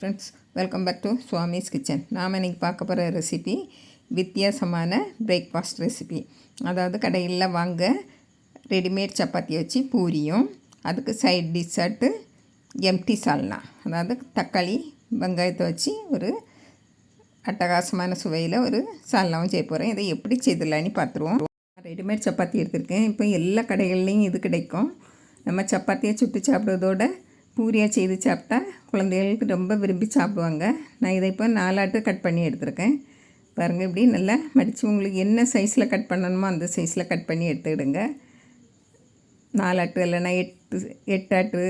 Friends welcome back to Swami's kitchen நாம் இன்றைக்கி பார்க்க போகிற ரெசிபி வித்தியாசமான பிரேக்ஃபாஸ்ட் ரெசிபி அதாவது கடையில் வாங்க ரெடிமேட் சப்பாத்தி வச்சு பூரியும் அதுக்கு சைட் டிஷ்ஷாட்டு எம்டி சால்னா அதாவது தக்காளி வெங்காயத்தை வச்சு ஒரு அட்டகாசமான சுவையில் ஒரு சால்னாவும் செய்ய போகிறேன் இதை எப்படி செய்திடலான்னு பார்த்துருவோம். ரெடிமேட் சப்பாத்தி எடுத்திருக்கேன். இப்போ எல்லா கடைகள்லேயும் இது கிடைக்கும். நம்ம சப்பாத்தியை சுட்டு சாப்பிட்றதோட பூரியாக செய்து சாப்பிட்டா குழந்தைகளுக்கு ரொம்ப விரும்பி சாப்பிடுவாங்க. நான் இதை இப்போ நாலாட்டு கட் பண்ணி எடுத்திருக்கேன். பாருங்கள் இப்படி நல்லா மடித்து உங்களுக்கு என்ன சைஸில் கட் பண்ணணுமோ அந்த சைஸில் கட் பண்ணி எடுத்துக்கிடுங்க. நாலாட்டு இல்லைன்னா எட்டு எட்டாட்டு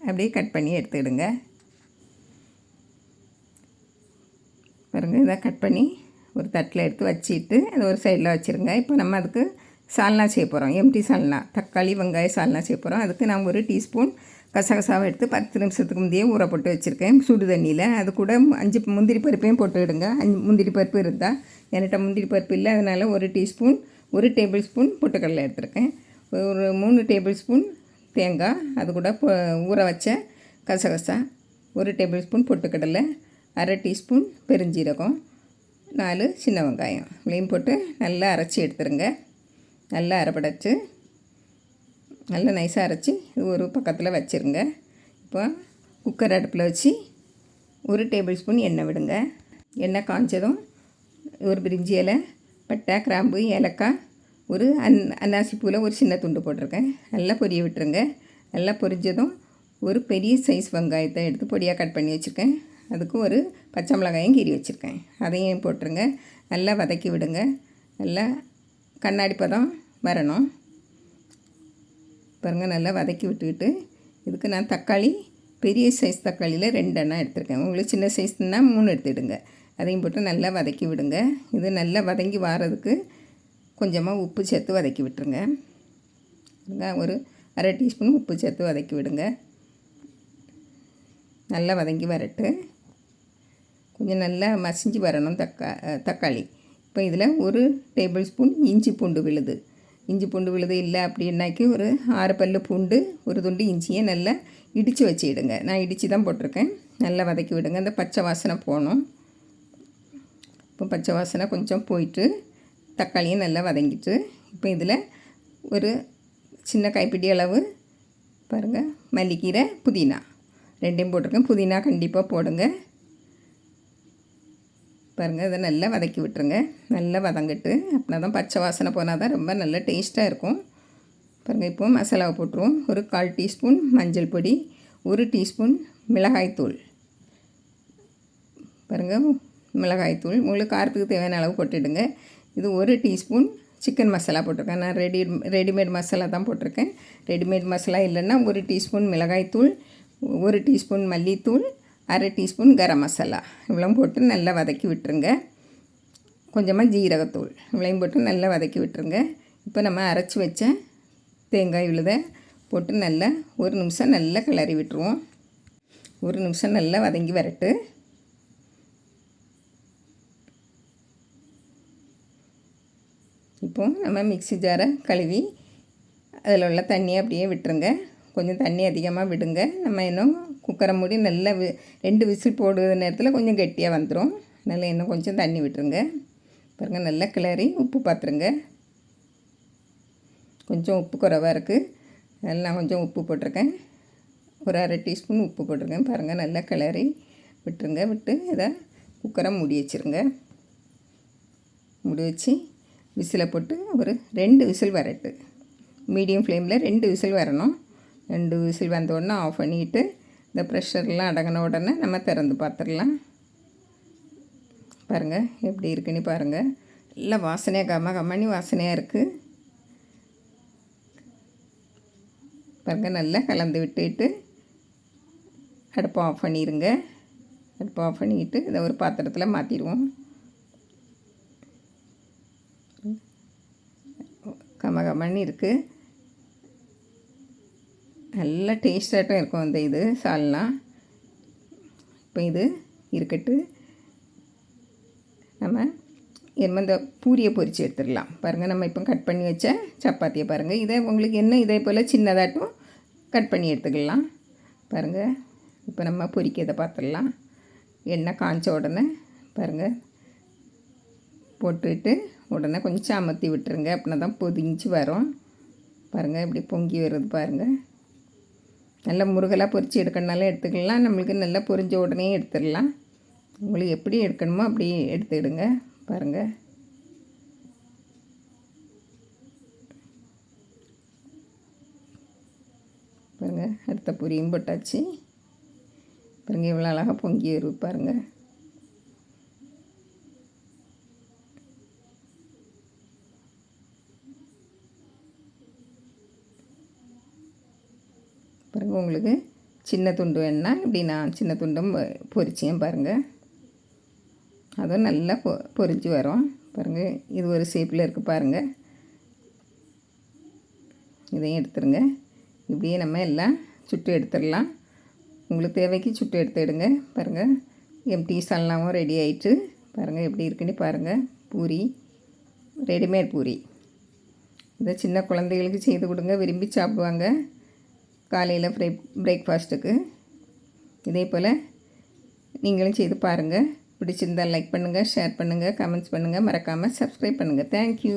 அப்படியே கட் பண்ணி எடுத்துக்கிடுங்க. பாருங்கள் இதை கட் பண்ணி ஒரு தட்டில் எடுத்து வச்சுட்டு அதை ஒரு சைடில் வச்சுருங்க. இப்போ நம்ம அதுக்கு சால்னா செய்ய போகிறோம். எம்டி சால்னா தக்காளி வெங்காயம் சால்னா செய்ய போகிறோம். அதுக்கு நான் ஒரு டீஸ்பூன் கசகசாவை எடுத்து பத்து நிமிஷத்துக்கு முந்தையே ஊற போட்டு வச்சுருக்கேன். சுடு தண்ணியில். அது கூட அஞ்சு முந்திரி பருப்பையும் போட்டு விடுங்க அஞ்சு முந்திரி பருப்பு இருந்தால் என்கிட்ட முந்திரி பருப்பு இல்லை. அதனால் ஒரு டீஸ்பூன் ஒரு டேபிள் ஸ்பூன் பொட்டுக்கடலை எடுத்திருக்கேன். ஒரு மூணு டேபிள் ஸ்பூன் தேங்காய். அது கூட ஊற வச்ச கசகசா. ஒரு டேபிள் ஸ்பூன் பொட்டுக்கடலை. அரை டீஸ்பூன் பெருஞ்சீரகம். நாலு சின்ன வெங்காயம். இதையும் போட்டு நல்லா அரைச்சி எடுத்துருங்க. நல்லா அரைப்படைச்சு நல்லா நைஸாக அரைச்சி இது ஒரு பக்கத்தில் வச்சுருங்க. இப்போ குக்கர் அடுப்பில் வச்சு ஒரு டேபிள் ஸ்பூன் எண்ணெய் விடுங்க. எண்ணெய் காய்ச்சதும் ஒரு பிரிஞ்சி இலை பட்டை கிராம்பு ஏலக்காய் ஒரு அன் அன்னாசி பூவில் ஒரு சின்ன துண்டு போட்டிருக்கேன். நல்லா பொரிய விட்டுருங்க. நல்லா பொரிஞ்சதும் ஒரு பெரிய சைஸ் வெங்காயத்தை எடுத்து பொடியாக கட் பண்ணி வச்சுருக்கேன். அதுக்கு ஒரு பச்சை மிளகாயும் கீறி வச்சுருக்கேன். அதையும் போட்டுருங்க. நல்லா வதக்கி விடுங்க. நல்லா கண்ணாடி பதம் வரணும். பாருங்கள் நல்லா வதக்கி விட்டுக்கிட்டு இதுக்கு நான் தக்காளி பெரிய சைஸ் தக்காளியில் ரெண்டெண்ணா எடுத்துருக்கேன். உங்களுக்கு சின்ன சைஸ்னால் மூணு எடுத்துடுங்க அதையும் போட்டு நல்லா வதக்கி விடுங்க. இது நல்லா வதங்கி வாரதுக்கு கொஞ்சமாக உப்பு சேர்த்து வதக்கி விட்டுருங்க. ஒரு அரை டீஸ்பூன் உப்பு சேர்த்து வதக்கி விடுங்க. நல்லா வதங்கி வரட்டு. கொஞ்சம் நல்லா மசிஞ்சு வரணும் தக்கா தக்காளி. இப்போ இதில் ஒரு டேபிள் ஸ்பூன் இஞ்சி பூண்டு விழுது. இஞ்சி பூண்டு விழுது இல்லை அப்படின்னாக்கி ஒரு ஆறு பல் பூண்டு ஒரு துண்டு இஞ்சியை நல்லா இடித்து வச்சுக்கிடுங்க நான் இடித்து தான் போட்டிருக்கேன். நல்லா வதக்கி விடுங்க. அந்த பச்சை வாசனை போகணும். இப்போ பச்சை வாசனை கொஞ்சம் போயிட்டு தக்காளியும் நல்லா வதங்கிட்டு இப்போ இதில் ஒரு சின்ன கைப்பிடி அளவு பாருங்கள் மல்லிக்கீரை புதினா. ரெண்டையும் போட்டிருக்கேன். புதினா கண்டிப்பாக போடுங்க. பாருங்கள் இதை நல்லா வதக்கி விட்டுருங்க. நல்லா வதங்கிட்டு அப்படின்னா தான் பச்சை வாசனை போனால் தான் ரொம்ப நல்லா டேஸ்ட்டாக இருக்கும். பாருங்கள் இப்போது மசாலாவை போட்டுருவோம். ஒரு கால் டீஸ்பூன் மஞ்சள் பொடி ஒரு டீஸ்பூன் மிளகாய்த்தூள் பாருங்கள் மிளகாய்த்தூள் உங்களுக்கு காரத்துக்கு தேவையான அளவு போட்டுடுங்க. இது ஒரு டீஸ்பூன் சிக்கன் மசாலா போட்டிருக்கேன். நான் ரெடி ரெடிமேட் மசாலா தான் போட்டிருக்கேன். ரெடிமேட் மசாலா இல்லைன்னா ஒரு டீஸ்பூன் மிளகாய்த்தூள் ஒரு டீஸ்பூன் மல்லித்தூள் அரை டீஸ்பூன் கரம் மசாலா. இவ்வளோ போட்டு நல்லா வதக்கி விட்டுருங்க. கொஞ்சமாக ஜீரகத்தூள். இவ்வளையும் போட்டு நல்லா வதக்கி விட்டுருங்க. இப்போ நம்ம அரைச்சி வச்ச தேங்காய் விழுத போட்டு நல்லா ஒரு நிமிஷம் நல்லா கிளறி விட்டுருவோம். ஒரு நிமிஷம் நல்லா வதங்கி வரட்டு. இப்போது நம்ம மிக்சி ஜாரை கழுவி அதில் உள்ள தண்ணியை அப்படியே விட்டுருங்க. கொஞ்சம் தண்ணி அதிகமாக விடுங்க. நம்ம இன்னும் குக்கரை மூடி நல்லா வி ரெண்டு விசில் போடுற நேரத்தில் கொஞ்சம் கெட்டியாக வந்துடும் நல்லா இன்னும் கொஞ்சம் தண்ணி விட்டுருங்க. பாருங்கள் நல்லா கிளறி உப்பு பார்த்துருங்க கொஞ்சம் உப்பு குறைவாக இருக்குது நல்லா கொஞ்சம் உப்பு போட்டிருக்கேன். ஒரு அரை டீஸ்பூன் உப்பு போட்டிருக்கேன். பாருங்கள் நல்லா கிளறி விட்டுருங்க. விட்டு இதை குக்கரை மூடி வச்சுருங்க. மூடி வச்சு விசிலை போட்டு ஒரு ரெண்டு விசில் வரட்டு. மீடியம் ஃப்ளேமில் ரெண்டு விசில் வரணும். ரெண்டு விசில் வந்த உடனே ஆஃப் பண்ணிவிட்டு இந்த ப்ரெஷர்லாம் அடங்கின உடனே நம்ம திறந்து பார்த்துடலாம். பாருங்கள் எப்படி இருக்குன்னு பாருங்கள் நல்லா வாசனையாக கம கம்மனி வாசனையாக இருக்குது பாருங்கள் நல்லா கலந்து விட்டுட்டு அடுப்பை ஆஃப் பண்ணிடுங்க அடுப்பை ஆஃப் பண்ணிக்கிட்டு இதை ஒரு பாத்திரத்தில் மாற்றிடுவோம் கம கமன்னு இருக்குது நல்ல டேஸ்டாகட்டும் இருக்கும் இந்த இது சால்னா. இப்போ இது இருக்கட்டு. நம்ம என்ன இந்த பூரியை பொரித்து எடுத்துடலாம். பாருங்கள் நம்ம இப்போ கட் பண்ணி வச்ச சப்பாத்தியை பாருங்கள் இதை உங்களுக்கு என்ன இதே போல் சின்னதாட்டும் கட் பண்ணி எடுத்துக்கலாம். பாருங்கள் இப்போ நம்ம பொரிக்கிறதை பார்த்துடலாம் எண்ணெய் காய்ச்ச உடனே பாருங்கள் போட்டுட்டு உடனே கொஞ்சம் அமர்த்தி விட்டுருங்க. அப்படின்னா தான் பொதிஞ்சு வரும். பாருங்கள் இப்படி பொங்கி வருது பாருங்கள் நல்லா முருகலாக பொரித்து எடுக்கணுனாலும் எடுத்துக்கலாம். நம்மளுக்கு நல்லா பொரிஞ்ச உடனே எடுத்துடலாம். உங்களுக்கு எப்படி எடுக்கணுமோ அப்படி எடுத்துக்கிடுங்க பாருங்கள் பாருங்கள் அடுத்த பொரியும் போட்டாச்சு. பாருங்கள் இவ்வளோ அழகாக பொங்கி வருது பாருங்கள் பாருங்கள் உங்களுக்கு சின்ன துண்டு வேணுன்னா இப்படி நான் சின்ன துண்டும் பொரிச்சேன் பாருங்கள் அதுவும் நல்லா பொ பொரிஞ்சு வரும். பாருங்கள் இது ஒரு ஷேப்பில் இருக்குது பாருங்கள் இதையும் எடுத்துருங்க. இப்படியே நம்ம எல்லாம் சுட்டு எடுத்துடலாம். உங்களுக்கு தேவைக்கு சுட்டு எடுத்து எடுங்க. பாருங்கள் எம்டி சல்னாவும் ரெடி ஆயிட்டு பாருங்கள் எப்படி இருக்குன்னு பாருங்கள் பூரி ரெடிமேட் பூரி. இதை சின்ன குழந்தைகளுக்கு செய்து கொடுங்க. விரும்பி சாப்பிடுவாங்க. காலையில் ஃப்ரே பிரேக்ஃபாஸ்ட்டுக்கு இதே போல் நீங்களும் செய்து பாருங்கள் பிடிச்சிருந்தால் லைக் பண்ணுங்கள் ஷேர் பண்ணுங்கள் கமெண்ட்ஸ் பண்ணுங்கள் மறக்காமல் சப்ஸ்கிரைப் பண்ணுங்கள் தேங்க்யூ